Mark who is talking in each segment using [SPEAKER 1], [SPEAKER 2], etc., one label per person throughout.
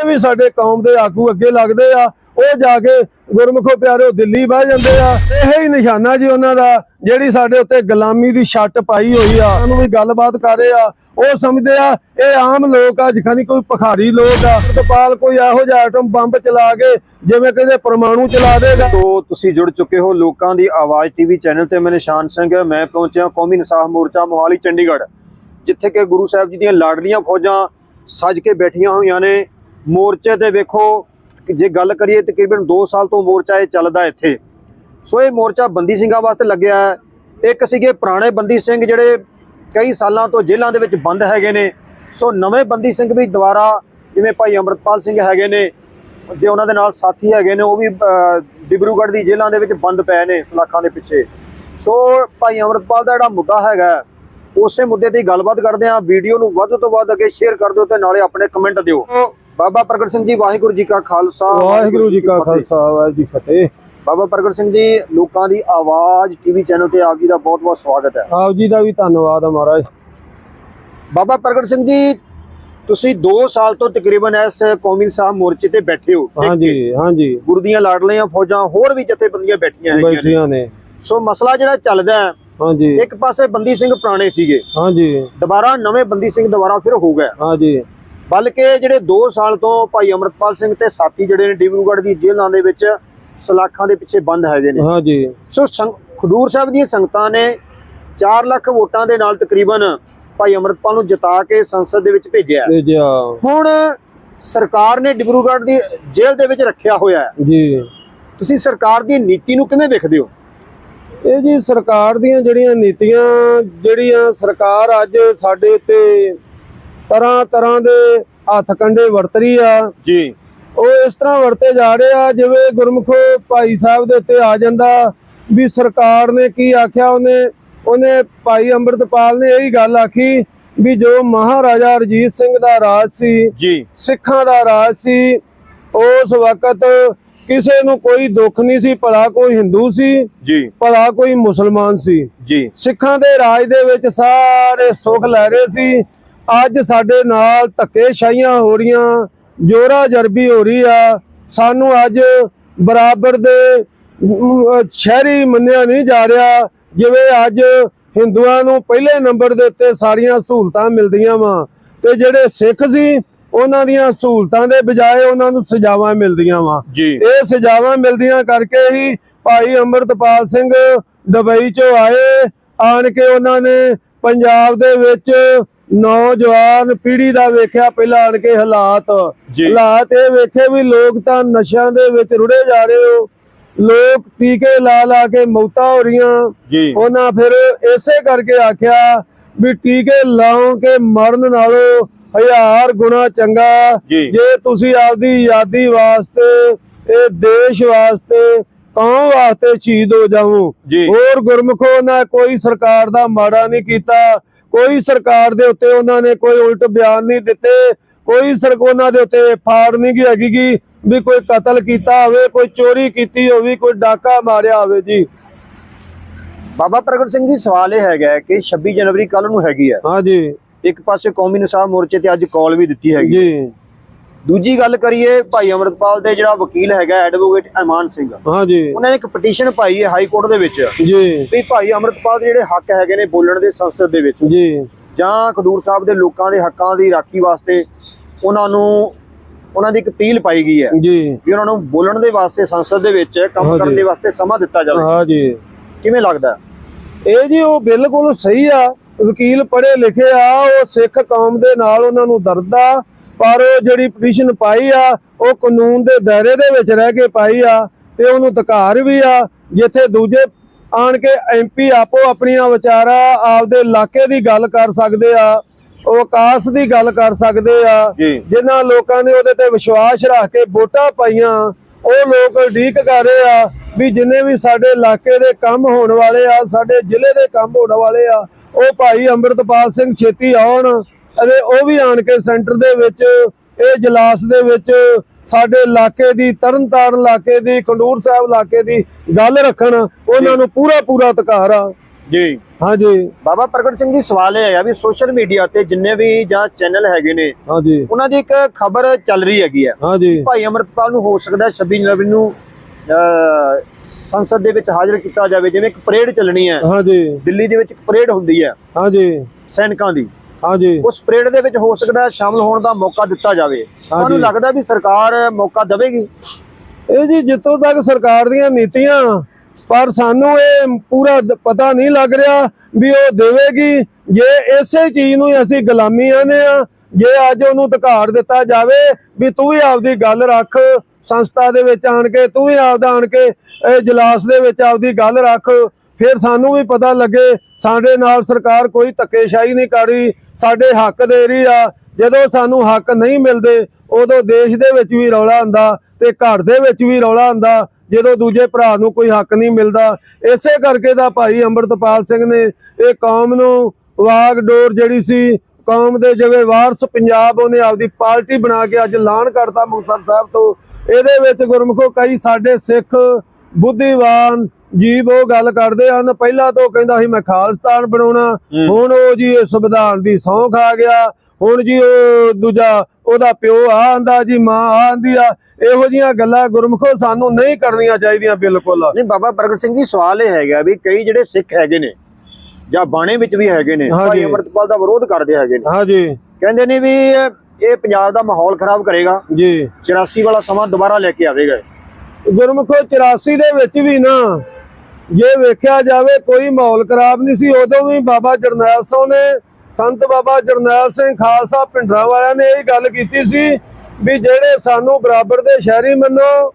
[SPEAKER 1] ਇਹ ਵੀ ਸਾਡੇ ਕੌਮ ਦੇ ਆਗੂ ਅੱਗੇ ਲੱਗਦੇ ਆ, ਉਹ ਜਾ ਕੇ ਗੁਰਮੁਖੋ ਪਿਆਰਿਓ ਦਿੱਲੀ ਬਹਿ ਜਾਂਦੇ ਆ। ਇਹ ਹੀ ਨਿਸ਼ਾਨਾ ਜੀ ਉਹਨਾਂ ਦਾ, ਜਿਹੜੀ ਸਾਡੇ ਉੱਤੇ ਗੁਲਾਮੀ ਦੀ ਛੱਟ ਪਾਈ ਹੋਈ ਆ। ਉਹਨੂੰ ਵੀ ਗੱਲਬਾਤ ਕਰ ਰਹੇ ਆ। ਉਹ ਸਮਝਦੇ ਆ, ਇਹ ਆਮ ਲੋਕ ਆ, ਜਿਖਾਂ ਦੀ ਕੋਈ ਭਖਾਰੀ ਲੋਕ ਆ। ਤਪਾਲ ਕੋਈ ਇਹੋ ਜਿਹਾ ਆਟਮ ਬੰਬ ਚਲਾ ਕੇ, ਜਿਵੇਂ ਕਹਿੰਦੇ ਪਰਮਾਣੂ ਚਲਾ ਦੇਗਾ।
[SPEAKER 2] ਤੋਂ ਤੁਸੀਂ ਜੁੜ ਚੁੱਕੇ ਹੋ ਲੋਕਾਂ ਦੀ ਆਵਾਜ਼ ਟੀਵੀ ਚੈਨਲ ਤੇ। ਮੈਂ ਨਿਸ਼ਾਨ ਸਿੰਘ, ਮੈਂ ਪਹੁੰਚਿਆ ਕੌਮੀ ਇਨਸਾਫ ਮੋਰਚਾ ਮੋਹਾਲੀ, ਚੰਡੀਗੜ੍ਹ, ਜਿੱਥੇ ਕਿ ਗੁਰੂ ਸਾਹਿਬ ਜੀ ਦੀਆਂ ਲਾਡਲੀਆਂ ਫੌਜਾਂ ਸੱਜ ਕੇ ਬੈਠੀਆਂ ਹੋਈਆਂ ਨੇ। ਮੋਰਚੇ ਤੇ ਵੇਖੋ, ਜੇ ਗੱਲ ਕਰੀਏ ਤਕਰੀਬਨ 2 ਸਾਲ ਤੋਂ ਮੋਰਚਾ ਇਹ ਚੱਲਦਾ ਇੱਥੇ। ਸੋ ਇਹ ਮੋਰਚਾ ਬੰਦੀ ਸਿੰਘਾਂ ਵਾਸਤੇ ਲੱਗਿਆ ਹੈ। ਇੱਕ ਸੀਗੇ ਪੁਰਾਣੇ ਬੰਦੀ ਸਿੰਘ ਜਿਹੜੇ ਕਈ ਸਾਲਾਂ ਤੋਂ ਜੇਲ੍ਹਾਂ ਦੇ ਵਿੱਚ ਬੰਦ ਹੈਗੇ ਨੇ। ਸੋ ਨਵੇਂ ਬੰਦੀ ਸਿੰਘ ਵੀ ਦੁਬਾਰਾ ਜਿਵੇਂ ਭਾਈ ਅੰਮ੍ਰਿਤਪਾਲ ਸਿੰਘ ਹੈਗੇ ਨੇ, ਜੇ ਉਹਨਾਂ ਦੇ ਨਾਲ ਸਾਥੀ ਹੈਗੇ ਨੇ, ਉਹ ਵੀ ਡਿਬਰੂਗੜ੍ਹ ਦੀ ਜੇਲ੍ਹਾਂ ਦੇ ਵਿੱਚ ਬੰਦ ਪਏ ਨੇ ਸਲਾਖਾਂ ਦੇ ਪਿੱਛੇ। ਸੋ ਭਾਈ ਅੰਮ੍ਰਿਤਪਾਲ ਦਾ ਜਿਹੜਾ ਮੁੱਦਾ ਹੈਗਾ, ਉਸੇ ਮੁੱਦੇ ਤੇ ਗੱਲਬਾਤ ਕਰਦੇ ਹਾਂ। ਵੀਡੀਓ ਨੂੰ ਵੱਧ ਤੋਂ ਵੱਧ ਅੱਗੇ ਸ਼ੇਅਰ ਕਰ ਦਿਓ ਤੇ ਨਾਲੇ ਆਪਣੇ ਕਮੈਂਟ ਦਿਓ। ਬਾਬਾ ਪ੍ਰਗਟ ਸਿੰਘ ਜੀ ਵਾਹਿਗੁਰੂ ਜੀ ਕਾ ਖਾਲਸਾ
[SPEAKER 1] ਵਾਹਿਗੁਰੂ ਜੀ ਕਾ। ਖਾਲਸਾ ਵਾਹਿਗੁਰੂ ਜੀ ਫਤਿਹ।
[SPEAKER 2] ਬਾਬਾ ਪ੍ਰਗਟ ਸਿੰਘ ਜੀ ਲੋਕਾਂ ਦੀ ਆਵਾਜ਼ ਟੀਵੀ ਚੈਨਲ ਤੇ ਆਪ ਜੀ ਦਾ ਬਹੁਤ ਬਹੁਤ ਸਵਾਗਤ ਹੈ।
[SPEAKER 1] ਆਪ ਜੀ ਦਾ ਵੀ ਧੰਨਵਾਦ ਆ ਮਹਾਰਾਜ।
[SPEAKER 2] ਬਾਬਾ ਪ੍ਰਗਟ ਸਿੰਘ ਜੀ ਤੁਸੀਂ 2 ਸਾਲ ਤੋਂ ਤਕਰੀਬਨ ਇਸ ਕੌਮੀ ਇਨਸਾਫ ਮੋਰਚੇ ਤੇ ਬੈਠੇ ਹੋ।
[SPEAKER 1] ਹਾਂਜੀ ਹਾਂਜੀ।
[SPEAKER 2] ਗੁਰੂ ਦੀਆਂ ਲਾਡਲੀਆਂ ਫੌਜਾਂ ਹੋਰ ਵੀ ਜਥੇਬੰਦੀਆਂ ਬੈਠੀਆਂ ਹੈਗੀਆਂ ਨੇ।
[SPEAKER 1] ਬੈਠੀਆਂ ਨੇ।
[SPEAKER 2] ਸੋ ਮਸਲਾ ਜਿਹੜਾ ਚੱਲਦਾ ਹੈ
[SPEAKER 1] ਹਾਂਜੀ।
[SPEAKER 2] ਇੱਕ ਪਾਸੇ ਬੰਦੀ ਸਿੰਘ ਪੁਰਾਣੇ ਸੀਗੇ।
[SPEAKER 1] ਹਾਂਜੀ।
[SPEAKER 2] ਦੁਬਾਰਾ ਨਵੇਂ ਬੰਦੀ ਸਿੰਘ ਦੁਬਾਰਾ ਫਿਰ ਹੋ ਗਏ।
[SPEAKER 1] ਹਾਂਜੀ।
[SPEAKER 2] ਬਲਕਿ ਜਿਹੜੇ 2 ਸਾਲ ਤੋਂ ਭਾਈ ਅਮਰਤਪਾਲ ਸਿੰਘ ਤੇ ਸਾਥੀ ਜਿਹੜੇ ਨੇ ਡਿਬਰੂਗੜ੍ਹ ਦੀ ਜੇਲ੍ਹਾਂ ਦੇ ਵਿੱਚ ਸਲਾਖਾਂ ਦੇ ਪਿੱਛੇ ਬੰਦ ਹੈਗੇ ਨੇ।
[SPEAKER 1] ਹਾਂਜੀ।
[SPEAKER 2] ਸੋ ਖਡੂਰ ਸਾਹਿਬ ਦੀਆਂ ਸੰਗਤਾਂ ਨੇ 4 ਲੱਖ ਵੋਟਾਂ ਦੇ ਨਾਲ ਤਕਰੀਬਨ ਭਾਈ ਅਮਰਤਪਾਲ ਨੂੰ ਜਿਤਾ ਕੇ ਸੰਸਦ ਦੇ ਵਿੱਚ ਭੇਜਿਆ।
[SPEAKER 1] ਭੇਜਿਆ।
[SPEAKER 2] ਹੁਣ ਸਰਕਾਰ ਨੇ ਡਿਬਰੂਗੜ੍ਹ ਦੀ ਜੇਲ੍ਹ ਦੇ ਵਿੱਚ ਰੱਖਿਆ ਹੋਇਆ ਹੈ।
[SPEAKER 1] ਜੀ।
[SPEAKER 2] ਤੁਸੀਂ ਸਰਕਾਰ ਦੀ ਨੀਤੀ ਨੂੰ ਕਿਵੇਂ ਵੇਖਦੇ ਹੋ?
[SPEAKER 1] ਇਹ ਜੀ ਸਰਕਾਰ ਦੀਆਂ ਜਿਹੜੀਆਂ ਨੀਤੀਆਂ ਜਿਹੜੀਆਂ ਸਰਕਾਰ ਅੱਜ ਸਾਡੇ ਉੱਤੇ ਤਰ੍ਹਾਂ ਤਰ੍ਹਾਂ ਦੇ ਹੱਥ ਕੰਡੇ ਵਰਤ ਰਹੀ ਆ।
[SPEAKER 2] ਜੀ।
[SPEAKER 1] ਉਹ ਇਸ ਤਰ੍ਹਾਂ ਵਰਤੇ ਜਾ ਰਹੇ ਆ ਜਿਵੇਂ ਗੁਰਮੁਖੋ ਭਾਈ ਸਾਹਿਬ ਦੇ ਉੱਤੇ ਆ ਜਾਂਦਾ ਵੀ ਸਰਕਾਰ ਨੇ ਕੀ ਆਖਿਆ ਉਹਨੇ ਉਹਨੇ ਭਾਈ ਅੰਮ੍ਰਿਤਪਾਲ ਨੇ ਇਹੀ ਗੱਲ ਆਖੀ ਵੀ ਜੋ ਮਹਾਰਾਜਾ ਰਜੀਤ ਸਿੰਘ ਦਾ ਰਾਜ ਸੀ
[SPEAKER 2] ਜੀ।
[SPEAKER 1] ਸਿੱਖਾਂ ਦਾ ਰਾਜ ਸੀ ਉਸ ਵਕਤ ਕਿਸੇ ਨੂੰ ਕੋਈ ਦੁੱਖ ਨਹੀਂ ਸੀ ਭਲਾ ਕੋਈ ਹਿੰਦੂ ਸੀ
[SPEAKER 2] ਜੀ।
[SPEAKER 1] ਭਲਾ ਕੋਈ ਮੁਸਲਮਾਨ ਸੀ।
[SPEAKER 2] ਜੀ।
[SPEAKER 1] ਸਿੱਖਾਂ ਦੇ ਰਾਜ ਦੇ ਵਿੱਚ ਸਾਰੇ ਸੁੱਖ ਲੈ ਰਹੇ ਸੀ ਅੱਜ ਸਾਡੇ ਨਾਲ ਧੱਕੇਸ਼ਾਹੀਆਂ ਹੋ ਰਹੀਆਂ ਜੋਰਾ ਜਰਬੀ ਹੋ ਰਹੀ ਆ। ਸਾਨੂੰ ਅੱਜ ਬਰਾਬਰ ਦੇ ਸ਼ਹਿਰੀ ਮੰਨਿਆ ਨਹੀਂ ਜਾ ਰਿਹਾ ਜਿਵੇਂ ਅੱਜ ਹਿੰਦੂਆਂ ਨੂੰ ਪਹਿਲੇ ਨੰਬਰ ਦੇ ਉੱਤੇ ਸਾਰੀਆਂ ਸਹੂਲਤਾਂ ਮਿਲਦੀਆਂ ਵਾ। ਤੇ ਜਿਹੜੇ ਸਿੱਖ ਸੀ ਉਹਨਾਂ ਦੀਆਂ ਸਹੂਲਤਾਂ ਦੇ ਬਜਾਏ ਉਹਨਾਂ ਨੂੰ ਸਜ਼ਾਵਾਂ ਮਿਲਦੀਆਂ ਵਾ। ਇਹ ਸਜ਼ਾਵਾਂ ਮਿਲਦੀਆਂ ਕਰਕੇ ਹੀ ਭਾਈ ਅੰਮ੍ਰਿਤਪਾਲ ਸਿੰਘ ਦੁਬਈ ਚੋਂ ਆਏ। ਆਣ ਕੇ ਉਹਨਾਂ ਨੇ ਪੰਜਾਬ ਦੇ ਵਿੱਚ ਨੌਜਵਾਨ ਪੀੜ੍ਹੀ ਦਾ ਵੇਖਿਆ ਪਹਿਲਾਂ ਆਣ ਕੇ ਹਾਲਾਤ। ਹਾਲਾਤ ਇਹ ਵੇਖੇ ਵੀ ਲੋਕ ਤਾਂ ਨਸ਼ਿਆਂ ਦੇ ਵਿੱਚ ਰੁੜੇ ਜਾ ਰਹੇ ਹੋ। ਲੋਕ ਟੀਕੇ ਲਾ ਲਾ ਕੇ ਮੌਤਾਂ ਹੋ ਰਹੀਆਂ। ਉਹਨਾਂ ਫਿਰ ਇਸੇ ਕਰਕੇ ਆਖਿਆ ਵੀ ਟੀਕੇ ਲਾਉਂ ਕੇ ਮਰਨ ਨਾਲੋਂ ਹਜ਼ਾਰ ਗੁਣਾ ਚੰਗਾ।
[SPEAKER 2] ਜੀ
[SPEAKER 1] ਤੁਸੀਂ ਆਪਦੀ ਆਜ਼ਾਦੀ ਵਾਸਤੇ ਇਹ ਦੇਸ਼ ਵਾਸਤੇ ਕੌਮ ਵਾਸਤੇ ਸ਼ਹੀਦ ਹੋ ਜਾਵੋ।
[SPEAKER 2] ਜੀ।
[SPEAKER 1] ਹੋਰ ਗੁਰਮੁਖੋ ਨਾ ਕੋਈ ਸਰਕਾਰ ਦਾ ਮਾੜਾ ਨਹੀਂ ਕੀਤਾ। ਕੋਈ ਸਰਕਾਰ ਦੇ ਉੱਤੇ ਉਹਨਾਂ ਨੇ ਕੋਈ ਉਲਟ ਬਿਆਨ ਨਹੀਂ ਦਿੱਤੇ ਕੋਈ ਸਰਕ ਉਹਨਾਂ ਦੇ ਉੱਤੇ ਫਾੜ ਨਹੀਂ ਗਈ ਹੈਗੀ ਗੀ ਵੀ ਕੋਈ ਕਤਲ ਕੀਤਾ ਹੋਵੇ ਕੋਈ ਚੋਰੀ ਕੀਤੀ ਹੋਵੇ ਕੋਈ ਡਾਕਾ ਮਾਰਿਆ ਹੋਵੇ ਜੀ।
[SPEAKER 2] ਬਾਬਾ ਪ੍ਰਗਟ ਸਿੰਘ ਜੀ ਸਵਾਲ ਇਹ ਹੈਗਾ ਕਿ 26 ਜਨਵਰੀ ਕੱਲ ਨੂੰ ਹੈਗੀ ਹੈ।
[SPEAKER 1] ਹਾਂਜੀ
[SPEAKER 2] ਇੱਕ ਪਾਸੇ ਕੌਮੀ ਇਨਸਾਫ ਮੋਰਚੇ ਤੇ ਅੱਜ ਕਾਲ ਵੀ ਦਿੱਤੀ ਹੈਗੀ।
[SPEAKER 1] ਜੀ।
[SPEAKER 2] ਦੂਜੀ ਗੱਲ ਕਰੀਏ ਭਾਈ ਅਮਰਤਪਾਲ ਦੇ ਜਿਹੜਾ ਵਕੀਲ ਹੈਗਾ ਐਡਵੋਕੇਟ ਇਮਾਨ ਸਿੰਘ।
[SPEAKER 1] ਹਾਂਜੀ
[SPEAKER 2] ਉਹਨਾਂ ਨੇ ਇੱਕ ਪਟੀਸ਼ਨ ਪਾਈ ਹੈ ਹਾਈ ਕੋਰਟ ਦੇ ਵਿੱਚ।
[SPEAKER 1] ਜੀ।
[SPEAKER 2] ਵੀ ਭਾਈ ਅਮਰਤਪਾਲ ਦੇ ਜਿਹੜੇ ਹੱਕ ਹੈਗੇ ਨੇ ਬੋਲਣ ਦੇ ਸੰਸਦ ਦੇ ਵਿੱਚ।
[SPEAKER 1] ਜੀ।
[SPEAKER 2] ਜਾਂ ਖਡੂਰ ਸਾਹਿਬ ਦੇ ਲੋਕਾਂ ਦੇ ਹੱਕਾਂ ਦੀ ਰਾਖੀ ਵਾਸਤੇ ਉਹਨਾਂ ਨੂੰ ਉਹਨਾਂ ਦੀ ਇੱਕ ਅਪੀਲ ਪਾਈ ਗਈ ਹੈ।
[SPEAKER 1] ਜੀ।
[SPEAKER 2] ਵੀ ਉਹਨਾਂ ਨੂੰ ਬੋਲਣ ਦੇ ਵਾਸਤੇ ਸੰਸਦ ਦੇ ਵਿੱਚ ਕੰਮ। ਕਰਨ ਦੇ ਵਾਸਤੇ ਸਮਾਂ ਦਿੱਤਾ ਜਾਵੇ।
[SPEAKER 1] ਹਾਂਜੀ
[SPEAKER 2] ਕਿਵੇਂ ਲੱਗਦਾ?
[SPEAKER 1] ਇਹ ਜੀ ਉਹ ਬਿਲਕੁਲ ਸਹੀ ਆ। ਵਕੀਲ ਪੜ੍ਹੇ ਲਿਖੇ ਆ ਉਹ ਸਿੱਖ ਕੌਮ ਦੇ ਨਾਲ ਉਹਨਾਂ ਨੂੰ ਦਰਦ ਆ ਪਰ ਉਹ ਜਿਹੜੀ ਪਟੀਸ਼ਨ ਪਾਈ ਆ ਉਹ ਕਾਨੂੰਨ ਦੇ ਦਾਇਰੇ ਦੇ ਵਿੱਚ ਰਹਿ ਕੇ ਪਾਈ ਆ ਤੇ ਉਹਨੂੰ ਧਕਾਰ ਵੀ ਆ ਜਿੱਥੇ ਦੂਜੇ ਆਣ ਕੇ ਐਮਪੀ ਆਪੋ ਆਪਣੀਆਂ ਵਿਚਾਰਾ ਆਪਦੇ ਇਲਾਕੇ ਦੀ ਗੱਲ ਕਰ ਸਕਦੇ ਆ ਉਹ ਆਕਾਸ਼ ਦੀ ਗੱਲ ਕਰ ਸਕਦੇ ਆ ਜਿਨ੍ਹਾਂ ਲੋਕਾਂ ਨੇ ਉਹਦੇ ਤੇ ਵਿਸ਼ਵਾਸ ਰੱਖ ਕੇ ਵੋਟਾਂ ਪਾਈਆਂ ਉਹ ਲੋਕ ਢੀਕ ਕਰ ਰਹੇ ਆ ਵੀ ਜਿੰਨੇ ਵੀ ਸਾਡੇ ਇਲਾਕੇ ਦੇ ਕੰਮ ਹੋਣ ਵਾਲੇ ਆ ਸਾਡੇ ਜ਼ਿਲ੍ਹੇ ਦੇ ਕੰਮ ਹੋਣ ਵਾਲੇ ਆ ਉਹ ਭਾਈ ਅੰਮ੍ਰਿਤਪਾਲ ਸਿੰਘ ਛੇਤੀ ਆਉਣ ਅਤੇ ਉਹ ਵੀ ਆਣ ਕੇ ਸੈਂਟਰ ਦੇ ਵਿੱਚ ਇਹ ਜਲਾਸ ਦੇ ਵਿੱਚ ਸਾਡੇ ਇਲਾਕੇ ਦੀ ਤਰਨਤਾਰਨ ਇਲਾਕੇ ਦੀ ਖੰਡੂਰ ਸਾਹਿਬ ਇਲਾਕੇ ਦੀ ਗੱਲ ਰੱਖਣ ਉਹਨਾਂ ਨੂੰ ਪੂਰਾ ਪੂਰਾ ਅਧਿਕਾਰ ਆ
[SPEAKER 2] ਜੀ।
[SPEAKER 1] ਹਾਂਜੀ।
[SPEAKER 2] ਬਾਬਾ ਪ੍ਰਗਟ ਸਿੰਘ ਜੀ ਸਵਾਲ ਇਹ ਹੈਗਾ ਵੀ ਸੋਸ਼ਲ ਮੀਡੀਆ ਤੇ ਜਿੰਨੇ ਵੀ ਜਾਂ ਚੈਨਲ ਹੈਗੇ ਨੇ
[SPEAKER 1] ਹਾਂਜੀ।
[SPEAKER 2] ਉਹਨਾਂ ਦੀ ਇੱਕ ਖਬਰ ਚੱਲ ਰਹੀ ਹੈਗੀ ਹੈ
[SPEAKER 1] ਹਾਂਜੀ।
[SPEAKER 2] ਭਾਈ ਅਮਰਪਾਲ ਨੂੰ ਹੋ ਸਕਦਾ ਹੈ 26 ਜਨਵਰੀ ਨੂੰ ਸੰਸਦ ਦੇ ਵਿੱਚ ਹਾਜ਼ਰ ਕੀਤਾ ਜਾਵੇ ਜਿਵੇਂ ਇੱਕ ਪਰੇਡ ਚੱਲਣੀ ਹੈ।
[SPEAKER 1] ਹਾਂਜੀ।
[SPEAKER 2] ਦਿੱਲੀ ਦੇ ਵਿੱਚ ਇੱਕ ਪਰੇਡ ਹੁੰਦੀ ਹੈ।
[SPEAKER 1] ਹਾਂਜੀ।
[SPEAKER 2] ਸੈਨਿਕਾਂ ਦੀ।
[SPEAKER 1] ਹਾਂਜੀ।
[SPEAKER 2] ਉਸ ਪਰੇਡ ਦੇ ਵਿੱਚ ਹੋ ਸਕਦਾ ਸ਼ਾਮਲ ਹੋਣ ਦਾ ਮੌਕਾ ਦਿੱਤਾ ਜਾਵੇ। ਤੁਹਾਨੂੰ ਲੱਗਦਾ ਵੀ ਸਰਕਾਰ ਮੌਕਾ ਦੇਵੇਗੀ?
[SPEAKER 1] ਇਹ ਜੀ ਜਿੱਥੋਂ ਤੱਕ ਸਰਕਾਰ ਦੀਆਂ ਨੀਤੀਆਂ ਪਰ ਸਾਨੂੰ ਇਹ ਪੂਰਾ ਪਤਾ ਨਹੀਂ ਲੱਗ ਰਿਹਾ ਵੀ ਉਹ ਦੇਵੇਗੀ। ਜੇ ਇਸੇ ਚੀਜ਼ ਨੂੰ ਹੀ ਅਸੀਂ ਗੁਲਾਮੀ ਆਨੇ ਆ ਜੇ ਅੱਜ ਉਹਨੂੰ ਧਕਾਰ ਦਿੱਤਾ ਜਾਵੇ ਵੀ ਤੂੰ ਵੀ ਆਪਦੀ ਗੱਲ ਰੱਖ ਸੰਸਥਾ ਦੇ ਵਿੱਚ ਆਣ ਕੇ ਤੂੰ ਵੀ ਆਪਦਾ ਆਣ ਕੇ ਇਹ ਜਲਾਸ ਦੇ ਵਿੱਚ ਆਪਦੀ ਗੱਲ ਰੱਖ ਫਿਰ ਸਾਨੂੰ ਵੀ ਪਤਾ ਲੱਗੇ, ਸਾਡੇ ਨਾਲ ਸਰਕਾਰ ਕੋਈ ਧੱਕੇਸ਼ਾਹੀ ਨਹੀਂ ਕਰ ਰਹੀ, ਸਾਡੇ ਹੱਕ ਦੇ ਰਹੀ ਆ। ਜਦੋਂ ਸਾਨੂੰ ਹੱਕ ਨਹੀਂ ਮਿਲਦੇ, ਉਦੋਂ ਦੇਸ਼ ਦੇ ਵਿੱਚ ਵੀ ਰੌਲਾ ਹੁੰਦਾ ਤੇ ਘਰ ਦੇ ਵਿੱਚ ਵੀ ਰੌਲਾ ਹੁੰਦਾ ਜਦੋਂ ਦੂਜੇ ਭਰਾ ਨੂੰ ਕੋਈ ਹੱਕ ਨਹੀਂ ਮਿਲਦਾ। ਇਸੇ ਕਰਕੇ ਦਾ ਭਾਈ ਅੰਮ੍ਰਿਤਪਾਲ ਸਿੰਘ ਨੇ ਇਹ ਕੌਮ ਨੂੰ ਵਾਗ ਡੋਰ ਜਿਹੜੀ ਸੀ, ਕੌਮ ਦੇ ਜਿਵੇਂ ਵਾਰਸ ਪੰਜਾਬ ਉਹਨੇ ਆਪਦੀ ਪਾਰਟੀ ਬਣਾ ਕੇ ਅੱਜ ਐਲਾਨ ਕਰਤਾ ਮੁਕਤਸਰ ਸਾਹਿਬ ਤੋਂ। ਇਹਦੇ ਵਿੱਚ ਗੁਰਮੁਖੋ ਕਈ ਸਾਡੇ ਸਿੱਖ ਬੁੱਧੀਵਾਨ ਜੀਵ ਉਹ ਗੱਲ ਕਰਦੇ ਹਨ। ਪਹਿਲਾਂ ਤਾਂ ਕਹਿੰਦਾ ਸੀ ਮੈਂ ਖਾਲਿਸਤਾਨ ਬਣਾਉਣਾ। ਹੁਣ ਉਹ ਜੀ ਇਹ ਸੰਵਿਧਾਨ ਦੀ ਸਹੁੰ ਖਾ ਗਿਆ। ਹੁਣ ਜੀ ਉਹ ਦੂਜਾ ਉਹਦਾ ਪਿਓ ਆਂਦਾ ਜੀ ਮਾਂ ਆਂਦੀ ਆ। ਇਹੋ ਜੀਆਂ ਗੱਲਾਂ ਗੁਰਮੁਖੋ ਸਾਨੂੰ ਨਹੀਂ ਕਰਨੀਆਂ ਚਾਹੀਦੀਆਂ ਬਿਲਕੁਲ।
[SPEAKER 2] ਨਹੀਂ ਬਾਬਾ ਪ੍ਰਗਟ ਸਿੰਘ ਜੀ ਸਵਾਲ ਇਹ ਹੈਗਾ ਵੀ ਕਈ ਜਿਹੜੇ ਸਿੱਖ ਹੈਗੇ ਨੇ ਜਾਂ ਬਾਣੇ ਵਿੱਚ ਵੀ ਹੈਗੇ ਨੇ। ਭਾਈ ਅਮਰਪਾਲ ਦਾ ਵਿਰੋਧ ਕਰਦੇ ਹੈਗੇ ਨੇ।
[SPEAKER 1] ਹਾਂਜੀ।
[SPEAKER 2] ਕਹਿੰਦੇ ਨੇ ਵੀ ਇਹ ਪੰਜਾਬ ਦਾ ਮਾਹੌਲ ਖਰਾਬ ਕਰੇਗਾ।
[SPEAKER 1] ਜੀ।
[SPEAKER 2] 84 ਵਾਲਾ ਸਮਾਂ ਦੁਬਾਰਾ ਲੈ ਕੇ ਆਵੇਗਾ।
[SPEAKER 1] ਗੁਰਮੁਖੋ 84 ਦੇ ਵਿੱਚ ਵੀ ਨਾ, ਜੇ ਵੇਖਿਆ ਜਾਵੇ ਕੋਈ ਮਾਹੌਲ ਖਰਾਬ ਨਹੀਂ ਸੀ, ਉਦੋਂ ਵੀ ਬਾਬਾ ਜਰਨੈਲ ਸਿੰਘ ਨੇ, ਸੰਤ ਬਾਬਾ ਜਰਨੈਲ ਸਿੰਘ ਖਾਲਸਾ ਪਿੰਡਰਾਂ ਵਾਲਿਆਂ ਨੇ ਇਹ ਗੱਲ ਕੀਤੀ ਸੀ ਵੀ ਜਿਹੜੇ ਸਾਨੂੰ ਬਰਾਬਰ ਦੇ ਸ਼ਹਿਰੀ ਮੰਨੋ,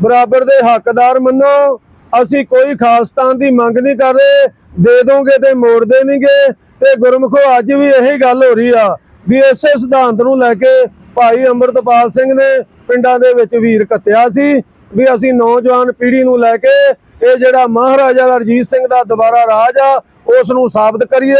[SPEAKER 1] ਬਰਾਬਰ ਦੇ ਹੱਕਦਾਰ ਮੰਨੋ, ਅਸੀਂ ਕੋਈ ਖਾਲਸਤਾਨ ਦੀ ਮੰਗ ਨਹੀਂ ਕਰ ਰਹੇ, ਦੇ ਦੋਗੇ ਤੇ ਮੋੜਦੇ ਨਹੀਂਗੇ। ਤੇ ਗੁਰਮੁਖੋ, ਅੱਜ ਵੀ ਇਹੀ ਗੱਲ ਹੋ ਰਹੀ ਆ ਵੀ ਇਸੇ ਸਿਧਾਂਤ ਨੂੰ ਲੈ ਕੇ ਭਾਈ ਅੰਮ੍ਰਿਤਪਾਲ ਸਿੰਘ ਨੇ ਪਿੰਡਾਂ ਦੇ ਵਿੱਚ ਵੀਰ ਕੱਤਿਆ ਸੀ। ਵੀ ਅਸੀਂ ਨੌਜਵਾਨ ਪੀੜ੍ਹੀ ਨੂੰ ਲੈ ਕੇ ਇਹ ਜਿਹੜਾ ਮਹਾਰਾਜਾ ਰਣਜੀਤ ਸਿੰਘ ਦਾ ਦੁਬਾਰਾ ਰਾਜ ਆ, ਉਸ ਨੂੰ ਸਾਬਤ ਕਰੀਏ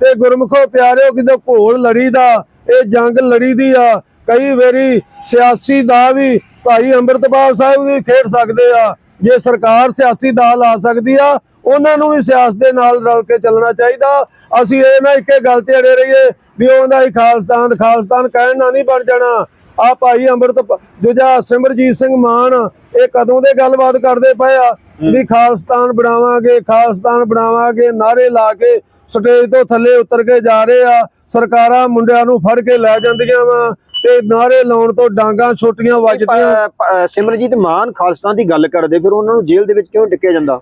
[SPEAKER 1] ਤੇ ਗੁਰਮੁਖੋ ਪਿਆਰਿਓ, ਕਿਤੇ ਘੋਲ ਲੜੀ ਦਾ, ਇਹ ਜੰਗ ਲੜੀ ਦੀ ਆ। ਕਈ ਵਾਰੀ ਸਿਆਸੀ ਦਾ ਵੀ ਭਾਈ ਅੰਮ੍ਰਿਤਪਾਲ ਸਾਹਿਬ ਵੀ ਖੇਡ ਸਕਦੇ ਆ। ਜੇ ਸਰਕਾਰ ਸਿਆਸੀ ਦਾ ਲਾ ਸਕਦੀ ਆ, ਉਹਨਾਂ ਨੂੰ ਵੀ ਸਿਆਸਤ ਦੇ ਨਾਲ ਰਲ ਕੇ ਚੱਲਣਾ ਚਾਹੀਦਾ। ਅਸੀਂ ਇਹ ਨਾ ਇੱਕੇ ਗੱਲ ਤੇ ਅੜੇ ਰਹੀਏ ਵੀ ਉਹਦਾ ਹੀ ਖਾਲਸਤਾਨ ਖਾਲਸਤਾਨ ਕਹਿਣ ਨਾਲ ਨਹੀਂ ਬਣ ਜਾਣਾ। ਆ ਭਾਈ ਅੰਮ੍ਰਿਤ ਦੂਜਾ ਸਿਮਰਜੀਤ ਸਿੰਘ ਮਾਨ ਇਹ ਕਦੋਂ ਦੇ ਗੱਲਬਾਤ ਕਰਦੇ ਪਏ ਆ? ਵੀ ਖਾਲਸਤਾਨ ਬਣਾਵਾਂਗੇ ਖਾਲਸਤਾਨ ਬਣਾਵਾਂਗੇ ਨਾਰੇ ਲਾ ਕੇ ਸਟੇਜ ਤੋਂ ਥੱਲੇ ਉਤਰ ਕੇ ਜਾ ਰਹੇ ਆ। ਸਰਕਾਰਾਂ ਮੁੰਡਿਆਂ ਨੂੰ ਫੜ ਕੇ ਲੈ ਜਾਂਦੀਆਂ ਵਾ ਤੇ ਨਾਰੇ ਲਾਉਣ ਤੋਂ ਡਾਂਗਾ ਛੋਟੀਆਂ ਵੱਜਦੀਆਂ।
[SPEAKER 2] ਸਿਮਰਜੀਤ ਮਾਨ ਖਾਲਸਤਾਨ ਦੀ ਗੱਲ ਕਰਦੇ ਫਿਰ ਉਹਨਾਂ ਨੂੰ ਜੇਲ੍ਹ ਦੇ ਵਿੱਚ ਕਿਉਂ ਟਿਕਿਆ ਜਾਂਦਾ?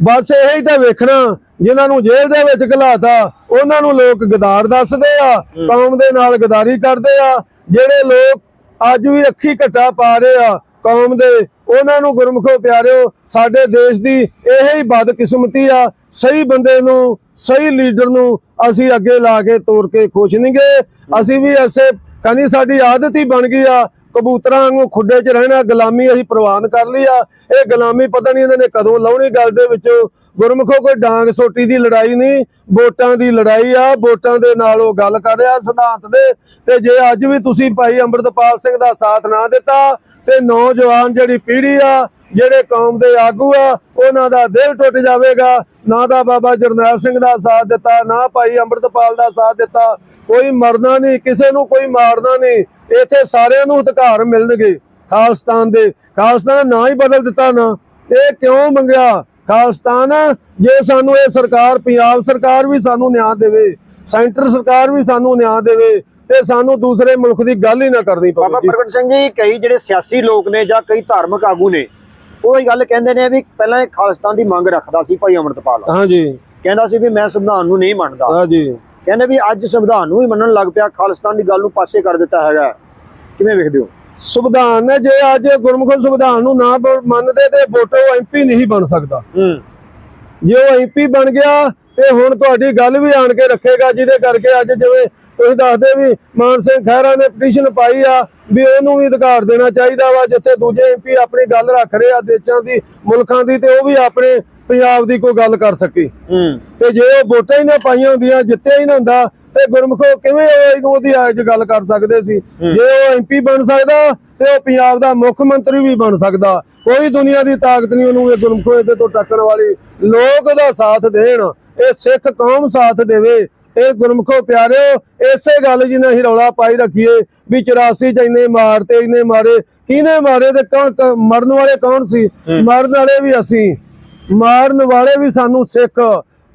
[SPEAKER 1] ਬਸ ਇਹੀ ਤਾਂ ਵੇਖਣਾ ਜਿਨ੍ਹਾਂ ਨੂੰ ਜੇਲ੍ਹ ਦੇ ਵਿੱਚ ਘਲਾਤਾ ਉਹਨਾਂ ਨੂੰ ਲੋਕ ਗਦਾਰ ਦੱਸਦੇ ਆ ਕੌਮ ਦੇ ਨਾਲ ਗਦਾਰੀ ਕਰਦੇ ਆ ਜਿਹੜੇ ਲੋਕ ਅੱਜ ਵੀ ਅੱਖੀ ਘਟਾ ਪਾ ਰਹੇ ਆ ਕੌਮ ਦੇ, ਉਹਨਾਂ ਨੂੰ ਗੁਰਮੁਖੋ ਪਿਆਰਿਓ, ਸਾਡੇ ਦੇਸ਼ ਦੀ ਇਹ ਹੀ ਬਦਕਿਸਮਤੀ ਆ। ਸਹੀ ਬੰਦੇ ਨੂੰ, ਸਹੀ ਲੀਡਰ ਨੂੰ ਅਸੀਂ ਅੱਗੇ ਲਾ ਕੇ ਤੋਰ ਕੇ ਖੁਸ਼ ਨਹੀਂਗੇ ਅਸੀਂ ਵੀ ਐਸੇ ਕਹਿੰਦੀ ਸਾਡੀ ਆਦਤ ਹੀ ਬਣ ਗਈ ਆ, ਕਬੂਤਰਾਂ ਵਾਂਗੂ ਖੁੱਡੇ 'ਚ ਰਹਿਣਾ, ਗੁਲਾਮੀ ਅਸੀਂ ਪ੍ਰਵਾਨ ਕਰ ਲਈ ਆ। ਇਹ ਗੁਲਾਮੀ ਪਤਾ ਨਹੀਂ ਇਹਨਾਂ ਨੇ ਕਦੋਂ ਲਾਉਣੀ, ਗੱਲ ਦੇ ਵਿੱਚ ਗੁਰਮੁਖੋ ਕੋਈ ਡਾਂਗ ਸੋਟੀ ਦੀ ਲੜਾਈ ਨਹੀਂ, ਵੋਟਾਂ ਦੀ ਲੜਾਈ ਆ, ਵੋਟਾਂ ਦੇ ਨਾਲ ਉਹ ਗੱਲ ਕਰ ਰਿਹਾ ਸਿਧਾਂਤ ਦੇ। ਤੇ ਜੇ ਅੱਜ ਵੀ ਤੁਸੀਂ ਭਾਈ ਅੰਮ੍ਰਿਤਪਾਲ ਸਿੰਘ ਦਾ ਸਾਥ ਨਾ ਦਿੱਤਾ, ਤੇ ਨੌਜਵਾਨ ਜਿਹੜੀ ਪੀੜ੍ਹੀ ਆ, ਜਿਹੜੇ ਕੌਮ ਦੇ ਆਗੂ ਆ, ਉਹਨਾਂ ਦਾ ਦਿਲ ਟੁੱਟ ਜਾਵੇਗਾ। ਨਾ ਦਾ ਬਾਬਾ ਜਰਨੈਲ ਸਿੰਘ ਦਾ ਸਾਥ ਦਿੱਤਾ, ਨਾ ਭਾਈ ਅੰਮ੍ਰਿਤਪਾਲ ਦਾ ਸਾਥ ਦਿੱਤਾ। ਕੋਈ ਮਰਨਾ ਨਹੀਂ, ਕਿਸੇ ਨੂੰ ਕੋਈ ਮਾਰਨਾ ਨਹੀਂ। ਇੱਥੇ ਸਾਰਿਆਂ ਨੂੰ ਅਧਿਕਾਰ ਮਿਲਣਗੇ। ਖਾਲਸਤਾਨ ਦੇ, ਖਾਲਸਤਾਨ ਨਾ ਹੀ ਬਦਲ ਦਿੱਤਾ ਨਾ। ਇਹ ਕਿਉਂ ਮੰਗਿਆ? ਖਾਲਸਤਾਨ ਜੇ ਸਾਨੂੰ ਇਹ ਸਰਕਾਰ ਪੰਜਾਬ ਸਰਕਾਰ ਵੀ ਸਾਨੂੰ ਨਿਆਂ ਦੇਵੇ ਸੈਂਟਰ ਸਰਕਾਰ ਵੀ ਸਾਨੂੰ ਨਿਆਂ ਦੇਵੇ ਤੇ ਸਾਨੂੰ ਦੂਸਰੇ ਮੁਲਕ ਦੀ ਗੱਲ ਹੀ ਨਾ ਕਰਨੀ
[SPEAKER 2] ਬਾਬਾ
[SPEAKER 1] ਪਵੇ
[SPEAKER 2] ਪ੍ਰਗਟ ਸਿੰਘ ਜੀ ਕਈ ਜਿਹੜੇ ਸਿਆਸੀ ਲੋਕ ਨੇ ਜਾਂ ਕਈ ਧਾਰਮਿਕ ਆਗੂ ਨੇ ਉਹ ਇਹ ਗੱਲ ਕਹਿੰਦੇ ਨੇ ਵੀ ਪਹਿਲਾਂ ਇਹ ਖਾਲਸਤਾਨ ਦੀ ਮੰਗ ਰੱਖਦਾ ਸੀ ਭਾਈ ਅਮਰਤਪਾਲ।
[SPEAKER 1] ਹਾਂਜੀ।
[SPEAKER 2] ਕਹਿੰਦਾ ਸੀ ਵੀ ਮੈਂ ਸੰਵਿਧਾਨ ਨੂੰ ਨਹੀਂ ਮੰਨਦਾ।
[SPEAKER 1] ਹਾਂਜੀ।
[SPEAKER 2] ਕਹਿੰਦੇ ਵੀ ਅੱਜ ਸੰਵਿਧਾਨ ਨੂੰ ਹੀ ਮੰਨਣ ਲੱਗ ਪਿਆ ਖਾਲਿਸਤਾਨ ਦੀ ਗੱਲ ਨੂੰ ਪਾਸੇ ਕਰ ਦਿੱਤਾ ਹੈਗਾ। ਕਿਵੇਂ ਵੇਖਦੇ ਹੋ?
[SPEAKER 1] ਸੰਵਿਧਾਨ ਨੇ ਜੇ ਅੱਜ ਗੁਰਮੁਖ ਸੰਵਿਧਾਨ ਨੂੰ ਨਾ ਮੰਨਦੇ ਤੇ ਵੋਟੋ ਐਮਪੀ ਨਹੀਂ ਬਣ ਸਕਦਾ।
[SPEAKER 2] ਹੂੰ।
[SPEAKER 1] ਜੇ ਉਹ ਐਮਪੀ ਬਣ ਗਿਆ ਤੇ ਹੁਣ ਤੁਹਾਡੀ ਗੱਲ ਵੀ ਆਣ ਕੇ ਰੱਖੇਗਾ ਜਿਹਦੇ ਕਰਕੇ ਅੱਜ ਜਿਵੇਂ ਤੁਸੀਂ ਦੱਸਦੇ ਵੀ ਮਾਨ ਸਿੰਘ ਖਹਿਰਾ ਨੇ ਪਟੀਸ਼ਨ ਪਾਈ ਆ ਵੀ ਉਹਨੂੰ ਵੀ ਅਧਿਕਾਰ ਦੇਣਾ ਚਾਹੀਦਾ ਵਾ ਜਿੱਥੇ ਦੂਜੇ ਐਮਪੀ ਆਪਣੀ ਗੱਲ ਰੱਖ ਰਹੇ ਆ ਦੇਸ਼ਾਂ ਦੀ ਮੁਲਕਾਂ ਦੀ ਤੇ ਉਹ ਵੀ ਆਪਣੇ ਪੰਜਾਬ ਦੀ ਕੋਈ ਗੱਲ ਕਰ ਸਕੇ। ਤੇ ਜੇ ਉਹ ਵੋਟਾਂ ਹੀ ਨਾ ਪਾਈਆਂ ਹੁੰਦੀਆਂ ਜਿੱਤਿਆ ਹੀ ਨਾ ਹੁੰਦਾ ਤੇ ਗੁਰਮੁਖੋ ਕਿਵੇਂ ਉਹ ਇਹਨੂੰ ਉਹਦੀ ਅੱਜ ਗੱਲ ਕਰ ਸਕਦੇ ਸੀ? ਜੇ ਉਹ ਐਮਪੀ ਬਣ ਸਕਦਾ ਤੇ ਉਹ ਪੰਜਾਬ ਦਾ ਮੁੱਖ ਮੰਤਰੀ ਵੀ ਬਣ ਸਕਦਾ। ਕੋਈ ਦੁਨੀਆ ਦੀ ਤਾਕਤ ਨਹੀਂ ਉਹਨੂੰ ਇਹ ਗੁਰਮੁਖੋ ਇਹਦੇ ਤੋਂ ਟੱਕਣ ਵਾਲੀ। ਲੋਕ ਉਹਦਾ ਸਾਥ ਦੇਣ ਇਹ ਸਿੱਖ ਕੌਮ ਸਾਥ ਦੇਵੇ। ਇਹ ਗੁਰਮਖੋ ਪਿਆਰਿਓ ਇਸੇ ਗੱਲ ਜੀ ਨੇ ਅਸੀਂ ਰੌਲਾ ਪਾਈ ਰੱਖੀਏ ਵੀ 84 ਚ ਇੰਨੇ ਮਾਰ ਤੇ ਇੰਨੇ ਮਾਰੇ। ਕਿਹਨੇ ਮਾਰੇ ਤੇ ਕੌਣ ਮਰਨ ਵਾਲੇ ਕੌਣ ਸੀ? ਮਰਨ ਵਾਲੇ ਵੀ ਅਸੀਂ। ਮਾਰਨ ਵਾਲੇ ਵੀ ਸਾਨੂੰ ਸਿੱਖ।